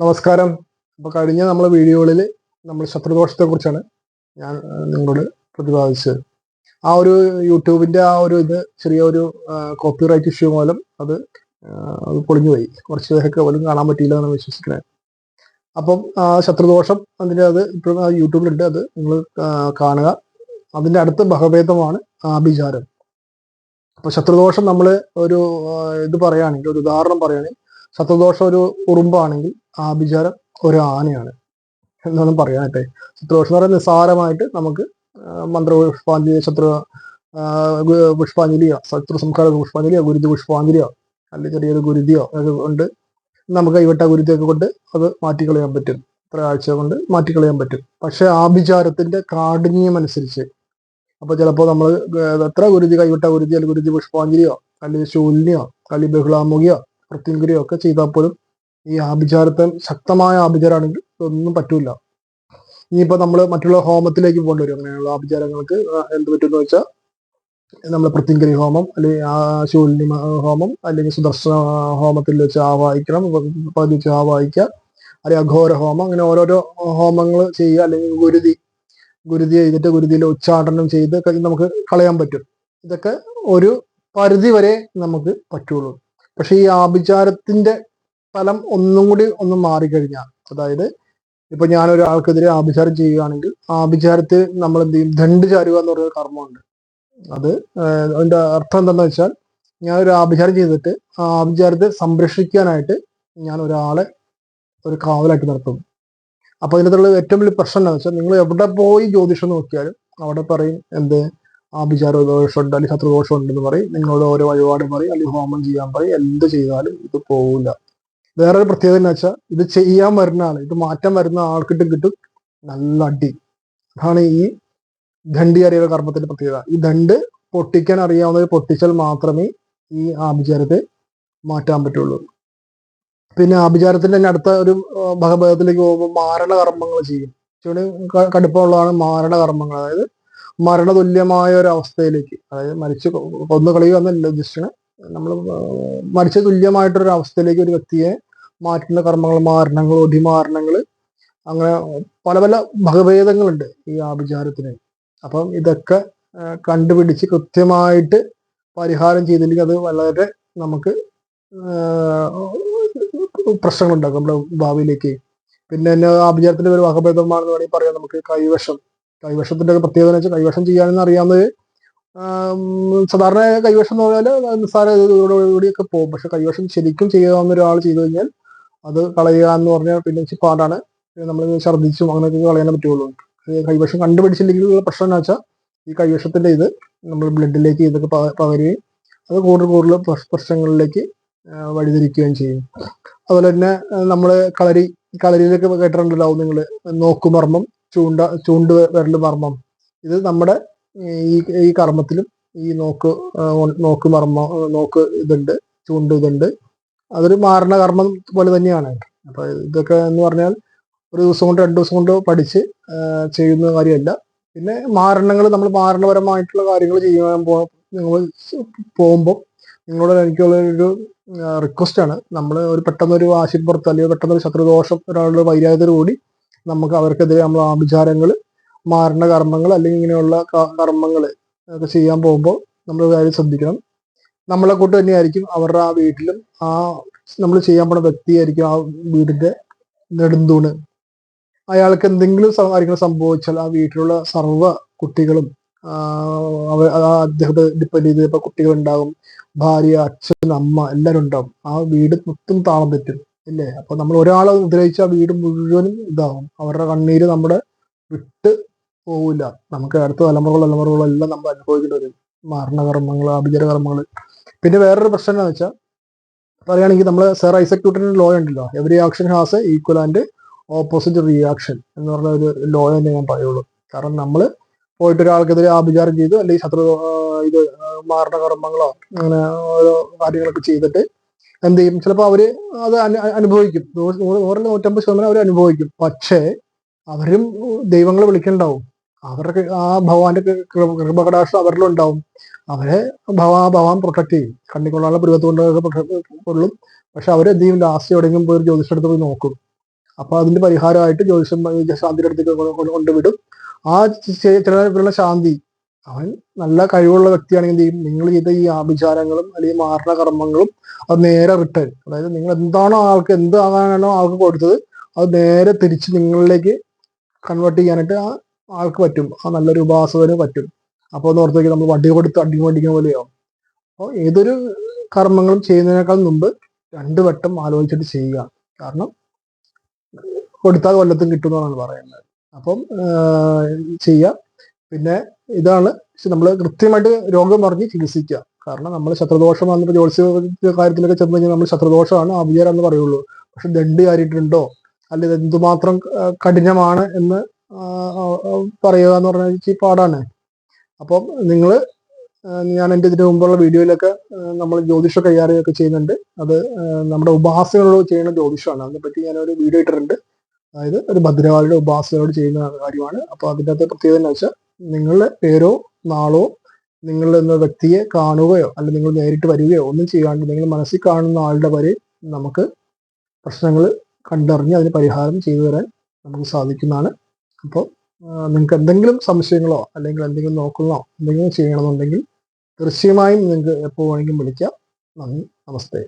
നമസ്കാരം. അപ്പോൾ കഴിഞ്ഞ നമ്മളെ വീഡിയോകളിൽ നമ്മൾ ശത്രുദോഷത്തെ കുറിച്ചാണ് ഞാൻ നിങ്ങളോട് പ്രതിപാദിച്ചത്. ആ ഒരു യൂട്യൂബിന്റെ ആ ഒരു ഇത് ചെറിയ ഒരു കോപ്പിറൈറ്റ് ഇഷ്യൂ മൂലം അത് അത് പൊളിഞ്ഞുപോയി. കുറച്ച് പേരൊക്കെ പോലും കാണാൻ പറ്റിയില്ല എന്ന് വിശ്വസിക്കുന്നത്. അപ്പം ശത്രുദോഷം അതിന്റെ അത് ഇപ്പോഴും യൂട്യൂബിലുണ്ട്. അത് നിങ്ങൾ കാണുക. അതിന്റെ അടുത്ത ബഹഭേദമാണ് ആഭിചാരം. അപ്പൊ ശത്രുദോഷം നമ്മൾ ഒരു ഇത് പറയുകയാണെങ്കിൽ ഒരു ഉദാഹരണം പറയുകയാണെങ്കിൽ ശത്രുദോഷം ഒരു ഉറുമ്പാണെങ്കിൽ ആഭിചാരം ഒരു ആനയാണ്. എന്നൊന്നും പറയാനായിട്ടെ ശത്രുദോഷം എന്ന് പറയുന്നത് നിസ്സാരമായിട്ട് നമുക്ക് മന്ത്ര പുഷ്പാഞ്ജലി ശത്രു പുഷ്പാഞ്ജലിയോ ശത്രു സംസ്കാര പുഷ്പാഞ്ജലിയോ ഗുരുതി പുഷ്പാഞ്ജലിയോ അല്ലെങ്കിൽ ചെറിയൊരു ഗുരുതിയോ ഒക്കെ കൊണ്ട് നമുക്ക് കൈവട്ട ഗുരുതിയൊക്കെ കൊണ്ട് അത് മാറ്റിക്കളയാൻ പറ്റും. ഇത്ര ആഴ്ച കൊണ്ട് മാറ്റിക്കളയാൻ പറ്റും. പക്ഷെ ആഭിചാരത്തിന്റെ കാഠിന്യം അനുസരിച്ച് അപ്പൊ ചിലപ്പോൾ നമ്മൾ എത്ര ഗുരുതി കൈവിട്ട ഗുരുതി അല്ലെങ്കിൽ ഗുരുതി പുഷ്പാഞ്ജലിയോ അല്ലെങ്കിൽ ശൂന്യോ അല്ലെങ്കിൽ ബഹുളാമുഖിയോ പ്രത്യങ്കുരിയോ ഒക്കെ ചെയ്താൽ പോലും ഈ ആഭിചാരത്തെ ശക്തമായ ആഭിചാരമാണെങ്കിൽ ഒന്നും പറ്റൂല. ഇനിയിപ്പോ നമ്മൾ മറ്റുള്ള ഹോമത്തിലേക്ക് പോകേണ്ടി വരും. അങ്ങനെയുള്ള ആഭിചാരങ്ങൾക്ക് എന്ത് പറ്റുമെന്ന് വെച്ചാൽ നമ്മൾ പ്രത്യങ്കരി ഹോമം അല്ലെങ്കിൽ ശൂന്യ ഹോമം അല്ലെങ്കിൽ സുദർശന ഹോമത്തിൽ വെച്ച് ആവാഹിക്കണം പതിച്ച് ആവാഹിക്കുക അല്ലെങ്കിൽ അഘോര ഹോമം അങ്ങനെ ഓരോരോ ഹോമങ്ങൾ ചെയ്യുക അല്ലെങ്കിൽ ഗുരുതി ഗുരുതി ചെയ്തിട്ട് ഗുരുതിയിൽ ഉച്ചാടനം ചെയ്ത് നമുക്ക് കളയാൻ പറ്റും. ഇതൊക്കെ ഒരു പരിധി വരെ നമുക്ക് പറ്റുള്ളൂ. പക്ഷെ ഈ ആഭിചാരത്തിന്റെ ഫലം ഒന്നും കൂടി ഒന്ന് മാറിക്കഴിഞ്ഞാൽ അതായത് ഇപ്പൊ ഞാൻ ഒരാൾക്കെതിരെ ആഭിചാരം ചെയ്യുകയാണെങ്കിൽ ആഭിചാരത്തിൽ നമ്മൾ എന്ത് ചെയ്യും? ദണ്ട് ചാരുക എന്ന് പറയുന്ന കർമ്മമുണ്ട്. അത് അതിന്റെ അർത്ഥം എന്താണെന്ന് വെച്ചാൽ ഞാൻ ഒരു ആഭിചാരം ചെയ്തിട്ട് ആ ആഭിചാരത്തെ സംരക്ഷിക്കാനായിട്ട് ഞാൻ ഒരാളെ ഒരു കാവലാക്കി നിർത്തും അപ്പൊ അതിനകത്തുള്ള ഏറ്റവും വലിയ പ്രശ്നം എന്താണെന്ന് വെച്ചാൽ നിങ്ങൾ എവിടെ പോയി ജ്യോതിഷം നോക്കിയാലും അവിടെ പറയും എന്ത്? ആഭിചാര ദോഷമുണ്ട് അല്ലെങ്കിൽ ശത്രുദോഷം ഉണ്ടെന്ന് പറയും. നിങ്ങളോട് ഓരോ വഴിപാട് പറയും അല്ലെങ്കിൽ ഹോമം ചെയ്യാൻ പറയും. എന്ത് ചെയ്താലും ഇത് പോവില്ല. വേറൊരു പ്രത്യേകത എന്ന് വെച്ചാൽ ഇത് ചെയ്യാൻ വരുന്ന ആൾ ഇത് മാറ്റാൻ വരുന്ന ആൾക്കിട്ടും കിട്ടും നല്ല അടി. അതാണ് ഈ ദണ്ഡി അറിയുന്ന കർമ്മത്തിന്റെ പ്രത്യേകത. ഈ ദണ്ട് പൊട്ടിക്കാൻ അറിയാവുന്നത് പൊട്ടിച്ചാൽ മാത്രമേ ഈ ആഭിചാരത്തെ മാറ്റാൻ പറ്റുള്ളൂ. പിന്നെ ആഭിചാരത്തിന്റെ തന്നെ അടുത്ത ഒരു ഭഗഭേദത്തിലേക്ക് പോകുമ്പോൾ മാരണ കർമ്മങ്ങൾ ചെയ്യും. ക- കടുപ്പമുള്ളതാണ് മാരണ കർമ്മങ്ങൾ അതായത് മരണതുല്യമായ ഒരു അവസ്ഥയിലേക്ക് അതായത് മരിച്ചു കൊന്നുകളിയോ എന്നല്ല ഉദ്ദേശിച്ചത്. നമ്മൾ മരിച്ച തുല്യമായിട്ടൊരു അവസ്ഥയിലേക്ക് ഒരു വ്യക്തിയെ മാറ്റുന്ന കർമ്മങ്ങൾ മാരണങ്ങൾ ഒടിമാരണങ്ങൾ അങ്ങനെ പല പല ഭഗഭേദങ്ങളുണ്ട് ഈ ആഭിചാരത്തിന്. അപ്പം ഇതൊക്കെ കണ്ടുപിടിച്ച് കൃത്യമായിട്ട് പരിഹാരം ചെയ്തില്ലെങ്കിൽ അത് വളരെ നമുക്ക് പ്രശ്നങ്ങളുണ്ടാക്കും നമ്മുടെ ഭാവിയിലേക്ക്. പിന്നെ തന്നെ ആഭിചാരത്തിന്റെ ഒരു വകഭേദമാണെന്ന് വേണമെങ്കിൽ പറയാം നമുക്ക് കൈവശം. കൈവശത്തിന്റെ പ്രത്യേകത എന്ന് വെച്ചാൽ കൈവശം ചെയ്യാനെന്ന് അറിയാവുന്നത് സാധാരണ കൈവശം എന്ന് പറഞ്ഞാൽ നിസ്സാര ഇതോടുകൂടിയൊക്കെ പോകും. പക്ഷെ കൈവശം ശരിക്കും ചെയ്യാവുന്ന ഒരാൾ ചെയ്തു കഴിഞ്ഞാൽ അത് കളയുക എന്ന് പറഞ്ഞാൽ പിന്നെ പാടാണ്. നമ്മൾ ഛർദ്ദിച്ചും അങ്ങനെയൊക്കെ കളയാനേ പറ്റുള്ളൂ കൈവശം കണ്ടുപിടിച്ചില്ലെങ്കിൽ പ്രശ്നം എന്ന് വെച്ചാൽ ഈ കൈവശത്തിന്റെ ഇത് നമ്മൾ ബ്ലഡിലേക്ക് ഇതൊക്കെ പക- പകരുകയും അത് കൂടുതൽ കൂടുതൽ പ്രശ്- പ്രശ്നങ്ങളിലേക്ക് വഴിതിരിക്കുകയും ചെയ്യും. അതുപോലെ തന്നെ നമ്മൾ കളരി കളരിയിലൊക്കെ കേട്ടിട്ടുണ്ടല്ലോ നിങ്ങൾ നോക്കുമർമ്മം ചൂണ്ട ചൂണ്ട് വിരൽ മർമ്മം. ഇത് നമ്മുടെ ഈ ഈ കർമ്മത്തിലും ഈ നോക്ക് നോക്ക് മർമ്മ നോക്ക് ഇതുണ്ട് ചൂണ്ട് ഇതുണ്ട്. അതൊരു മാരണ കർമ്മം പോലെ തന്നെയാണ്. അപ്പൊ ഇതൊക്കെ എന്ന് പറഞ്ഞാൽ ഒരു ദിവസം കൊണ്ട് രണ്ടു ദിവസം കൊണ്ട് പഠിച്ച് ചെയ്യുന്ന കാര്യമല്ല. പിന്നെ മാരണങ്ങൾ നമ്മൾ മാരണപരമായിട്ടുള്ള കാര്യങ്ങൾ ചെയ്യാൻ പോ നിങ്ങൾ പോകുമ്പോൾ നിങ്ങളോട് എനിക്കുള്ള ഒരു റിക്വസ്റ്റ് ആണ്. നമ്മൾ ഒരു പെട്ടെന്ന് ഒരു വാശിപ്പുറത്ത് അല്ലെങ്കിൽ പെട്ടെന്ന് ഒരു ശത്രുദോഷം ഒരാളുടെ വൈരാഗ്യതയോട് കൂടി നമുക്ക് അവർക്കെതിരെ നമ്മൾ ആഭിചാരങ്ങൾ മാരണ കർമ്മങ്ങൾ അല്ലെങ്കിൽ ഇങ്ങനെയുള്ള കർമ്മങ്ങൾ ഒക്കെ ചെയ്യാൻ പോകുമ്പോൾ നമ്മൾ കാര്യം ശ്രദ്ധിക്കണം. നമ്മളെ കൊണ്ട് തന്നെയായിരിക്കും അവരുടെ ആ വീട്ടിലും ആ നമ്മൾ ചെയ്യാൻ പോണ വ്യക്തിയായിരിക്കും ആ വീടിന്റെ നെടുന്തൂണ്. അയാൾക്ക് എന്തെങ്കിലും കാര്യങ്ങൾ സംഭവിച്ചാൽ ആ വീട്ടിലുള്ള സർവ കുട്ടികളും ആ, അവ ആ അദ്ദേഹത്തെ ഡിപ്പെൻഡ് ചെയ്ത് ഇപ്പൊ കുട്ടികളുണ്ടാകും ഭാര്യ അച്ഛൻ അമ്മ എല്ലാവരും ഉണ്ടാവും. ആ വീട് മൊത്തം താളം തെറ്റും അല്ലേ അപ്പൊ നമ്മൾ ഒരാളെ ഉപദ്രവിച്ച ആ വീട് മുഴുവനും ഇതാവും. അവരുടെ കണ്ണീര് നമ്മുടെ വിട്ട് പോവില്ല നമുക്ക് അടുത്ത തലമുറകൾ തലമുറകളെല്ലാം നമ്മൾ അനുഭവിക്കേണ്ടി വരും. മരണകർമ്മങ്ങൾ അഭിചരകർമ്മങ്ങൾ പിന്നെ വേറൊരു പ്രശ്നം എന്താണെന്ന് വെച്ചാൽ പറയുകയാണെങ്കിൽ നമ്മൾ സർ ഐസക് ലോ ഉണ്ടല്ലോ. Every action has equal and opposite reaction എന്ന് പറഞ്ഞ ഒരു ലോ തന്നെ ഞാൻ പറയുള്ളൂ. കാരണം നമ്മൾ പോയിട്ട് ഒരാൾക്കെതിരെ ആഭിചാരം ചെയ്തു അല്ലെങ്കിൽ ശത്രു ഇത് മരണകർമ്മങ്ങളോ അങ്ങനെ ഓരോ കാര്യങ്ങളൊക്കെ ചെയ്തിട്ട് എന്ത് ചെയ്യും? ചിലപ്പോൾ അവർ അത് അനു- അനുഭവിക്കും. നൂറ് നൂറ് നൂറിൽ നൂറ്റമ്പത് ശതമാനം അവർ അനുഭവിക്കും. പക്ഷേ അവരും ദൈവങ്ങളെ വിളിക്കണ്ടാവും അവരുടെ ആ ഭഗവാന്റെ കൃപകടാക്ഷം അവരിലുണ്ടാവും. അവരെ ഭഗവാ ഭഗവാൻ പ്രൊട്ടക്ട് ചെയ്യും. കണ്ണിക്കൊള്ളാനുള്ള പരുവത്ത് കൊണ്ടൊക്കെ കൊള്ളും. പക്ഷെ അവരെന്ത് ചെയ്യും? ലാസ്റ്റ് എവിടെയെങ്കിലും പോയി ജ്യോതിഷടുത്ത് പോയി നോക്കും. അപ്പൊ അതിന്റെ പരിഹാരമായിട്ട് ജ്യോതിഷം ശാന്തിയുടെ അടുത്തേക്ക് കൊണ്ട് കൊണ്ട് കൊണ്ടുവിടും. ആ ചെ- ശാന്തി അവൻ നല്ല കഴിവുള്ള വ്യക്തിയാണെങ്കിൽ എന്ത് ചെയ്യും? നിങ്ങൾ ചെയ്ത ഈ ആഭിചാരങ്ങളും അല്ലെങ്കിൽ മാരണ കർമ്മങ്ങളും അത് നേരെ റിട്ടേൺ അതായത് നിങ്ങൾ എന്താണോ ആൾക്ക് എന്താകാനാണോ ആൾക്ക് കൊടുത്തത് അത് നേരെ തിരിച്ച് നിങ്ങളിലേക്ക് കൺവേർട്ട് ചെയ്യാനായിട്ട് ആ ആൾക്ക് പറ്റും. ആ നല്ലൊരു ഉപാസകന് പറ്റും. അപ്പോൾ ഒന്ന് ഓർത്തേക്ക് നമ്മൾ വടി കൊടുത്ത് അടി മേടിക്കുന്ന പോലെയാവും അപ്പോൾ ഏതൊരു കർമ്മങ്ങളും ചെയ്യുന്നതിനേക്കാൾ മുമ്പ് രണ്ടു വട്ടം ആലോചിച്ചിട്ട് ചെയ്യുക. കാരണം കൊടുത്താൽ കൊല്ലത്തും കിട്ടും എന്നാണ് പറയുന്നത്. അപ്പം ചെയ്യുക. പിന്നെ ഇതാണ് നമ്മൾ കൃത്യമായിട്ട് രോഗം പറഞ്ഞ് ചികിത്സിക്കുക. കാരണം നമ്മൾ ശത്രുദോഷം വന്നിട്ട് ജ്യോത്സ്യ കാര്യത്തിലൊക്കെ ചെന്ന് കഴിഞ്ഞാൽ നമ്മൾ ശത്രുദോഷമാണ് അഭിചാരം എന്ന് പറയുള്ളൂ. പക്ഷെ ദണ്ട് കാര്യമായിട്ടുണ്ടോ അല്ലെങ്കിൽ എന്തുമാത്രം കഠിനമാണ് എന്ന് പറയുക എന്ന് പറഞ്ഞാൽ ഇച്ചിരി പാടാണ്. അപ്പം നിങ്ങൾ ഞാൻ എന്റെ ഇതിന് മുമ്പുള്ള വീഡിയോയിലൊക്കെ നമ്മൾ ജ്യോതിഷ കൈകാര്യമൊക്കെ ചെയ്യുന്നുണ്ട്. അത് നമ്മുടെ ഉപാസനകളോട് ചെയ്യുന്ന ജ്യോതിഷമാണ്. അതിനെപ്പറ്റി ഞാനൊരു വീഡിയോ ഇട്ടിട്ടുണ്ട്. അതായത് ഒരു ഭദ്രവാളിയുടെ ഉപാസനയോട് ചെയ്യുന്ന കാര്യമാണ്. അപ്പോൾ അതിന്റെ അകത്ത് പ്രത്യേകത എന്ന് വെച്ചാൽ നിങ്ങളുടെ പേരോ നാളോ നിങ്ങൾ എന്ന വ്യക്തിയെ കാണുകയോ അല്ലെങ്കിൽ നിങ്ങൾ നേരിട്ട് വരികയോ ഒന്നും ചെയ്യാണ്ട് നിങ്ങൾ മനസ്സിൽ കാണുന്ന ആളുടെ വരെ നമുക്ക് പ്രശ്നങ്ങൾ കണ്ടറിഞ്ഞ് അതിന് പരിഹാരം ചെയ്തു തരാൻ നമുക്ക് സാധിക്കുന്നതാണ്. അപ്പോൾ നിങ്ങൾക്ക് എന്തെങ്കിലും സംശയങ്ങളോ അല്ലെങ്കിൽ എന്തെങ്കിലും നോക്കുന്നോ എന്തെങ്കിലും ചെയ്യണമെന്നുണ്ടെങ്കിൽ തീർച്ചയായും നിങ്ങൾക്ക് എപ്പോൾ വേണമെങ്കിലും വിളിക്കാം. നന്ദി. നമസ്തേ.